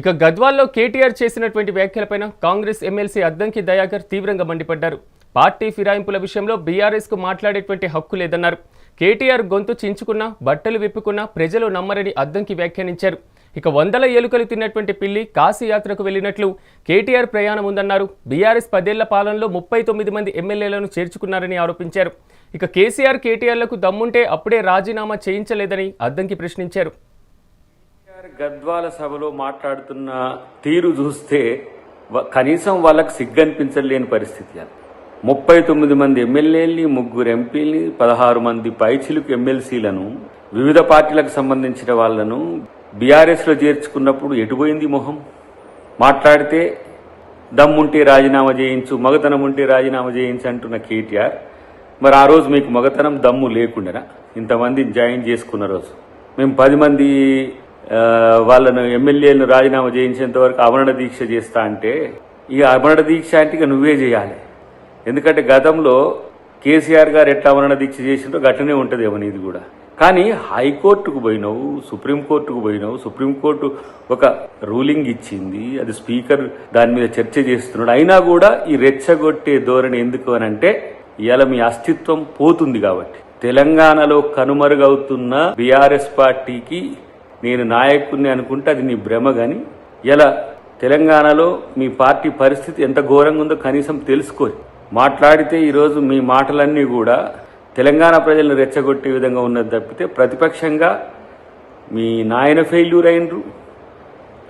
ఇక గద్వాల్లో కేటీఆర్ చేసినటువంటి వ్యాఖ్యలపైన కాంగ్రెస్ ఎమ్మెల్సీ అద్దంకి దయాకర్ తీవ్రంగా మండిపడ్డారు. పార్టీ ఫిరాయింపుల విషయంలో బీఆర్ఎస్కు మాట్లాడేటువంటి హక్కు లేదన్నారు. కేటీఆర్ గొంతు చించుకున్నా బట్టలు విప్పుకున్నా ప్రజలు నమ్మరని అద్దంకి వ్యాఖ్యానించారు. ఇక వందల ఎలుకలు తిన్నటువంటి పిల్లి కాశీ యాత్రకు కేటీఆర్ ప్రయాణం ఉందన్నారు. బీఆర్ఎస్ పదేళ్ళ పాలనలో ముప్పై తొమ్మిది మంది ఎమ్మెల్యేలను చేర్చుకున్నారని ఆరోపించారు. ఇక కేసీఆర్ కేటీఆర్లకు దమ్ముంటే అప్పుడే రాజీనామా చేయించలేదని అద్దంకి ప్రశ్నించారు. గారు గద్వాల సభలో మాట్లాడుతున్న తీరు చూస్తే కనీసం వాళ్ళకి సిగ్గనిపించలేని పరిస్థితి అది. ముప్పై తొమ్మిది మంది ఎమ్మెల్యేలని ముగ్గురు ఎంపీలని పదహారు మంది పైచిలుకు ఎమ్మెల్సీలను వివిధ పార్టీలకు సంబంధించిన వాళ్ళను బీఆర్ఎస్లో చేర్చుకున్నప్పుడు ఎటుపోయింది మొహం? మాట్లాడితే దమ్ముంటే రాజీనామా చేయించు మగతనం ఉంటే రాజీనామా చేయించు అంటున్న కేటీఆర్. మరి ఆ రోజు మీకు మగతనం దమ్ము లేకుండా ఇంతమంది జాయిన్ చేసుకున్న రోజు. మేము పది మంది వాళ్ళను ఎమ్మెల్యేలను రాజీనామా చేయించేంత వరకు అమరణ దీక్ష చేస్తా అంటే ఇక అమరణ దీక్ష అంటే ఇక నువ్వే చేయాలి. ఎందుకంటే గతంలో కేసీఆర్ గారు ఎట్లా అమరణ దీక్ష చేసిండో గట్టనే ఉంటుంది ఏమని ఇది కూడా. కానీ హైకోర్టుకు పోయినావు సుప్రీంకోర్టుకు పోయినావు సుప్రీంకోర్టు ఒక రూలింగ్ ఇచ్చింది అది స్పీకర్ దాని మీద చర్చ చేస్తున్నాడు. అయినా కూడా ఈ రెచ్చగొట్టే ధోరణి ఎందుకు అని అంటే ఇవాళ మీ అస్తిత్వం పోతుంది కాబట్టి. తెలంగాణలో కనుమరుగవుతున్న బీఆర్ఎస్ పార్టీకి నేను నాయకుడిని అనుకుంటే అది నీ భ్రమ గాని. ఇలా తెలంగాణలో మీ పార్టీ పరిస్థితి ఎంత ఘోరంగా ఉందో కనీసం తెలుసుకోరు. మాట్లాడితే ఈరోజు మీ మాటలన్నీ కూడా తెలంగాణ ప్రజలను రెచ్చగొట్టే విధంగా ఉన్నది తప్పితే ప్రతిపక్షంగా మీ నాయన ఫెయిల్యూర్ అయినరు.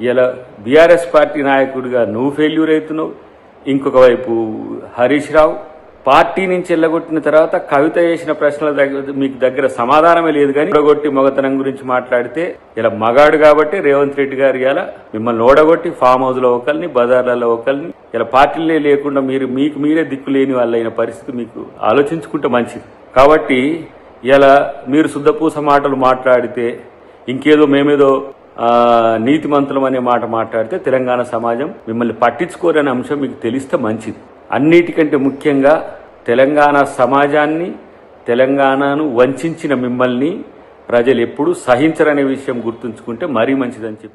ఇలా బీఆర్ఎస్ పార్టీ నాయకుడిగా నువ్వు ఫెయిల్యూర్ అవుతున్నావు. ఇంకొక వైపు హరీష్ రావు పార్టీ నుంచి వెళ్ళగొట్టిన తర్వాత కవిత చేసిన ప్రశ్నల దగ్గర మీకు దగ్గర సమాధానమే లేదు కానీ ఓడగొట్టి మొగతనం గురించి మాట్లాడితే ఇలా మగాడు కాబట్టి రేవంత్ రెడ్డి గారు ఇలా మిమ్మల్ని ఓడగొట్టి ఫామ్ హౌస్లో ఒకరిని బజార్లలో ఒకరిని ఇలా పార్టీలే లేకుండా మీరు మీకు మీరే దిక్కు లేని వాళ్ళైన పరిస్థితి మీకు ఆలోచించుకుంటే మంచిది. కాబట్టి ఇలా మీరు శుద్ధపూస మాటలు మాట్లాడితే ఇంకేదో మేమేదో నీతి నీతిమంతులం అనే మాట మాట్లాడితే తెలంగాణ సమాజం మిమ్మల్ని పట్టించుకోరనే అంశం మీకు తెలిస్తే మంచిది. అన్నిటికంటే ముఖ్యంగా తెలంగాణ సమాజాన్ని తెలంగాణను వంచిన మిమ్మల్ని ప్రజలు ఎప్పుడూ సహించరనే విషయం గుర్తుంచుకుంటే మరీ మంచిదని చెప్పి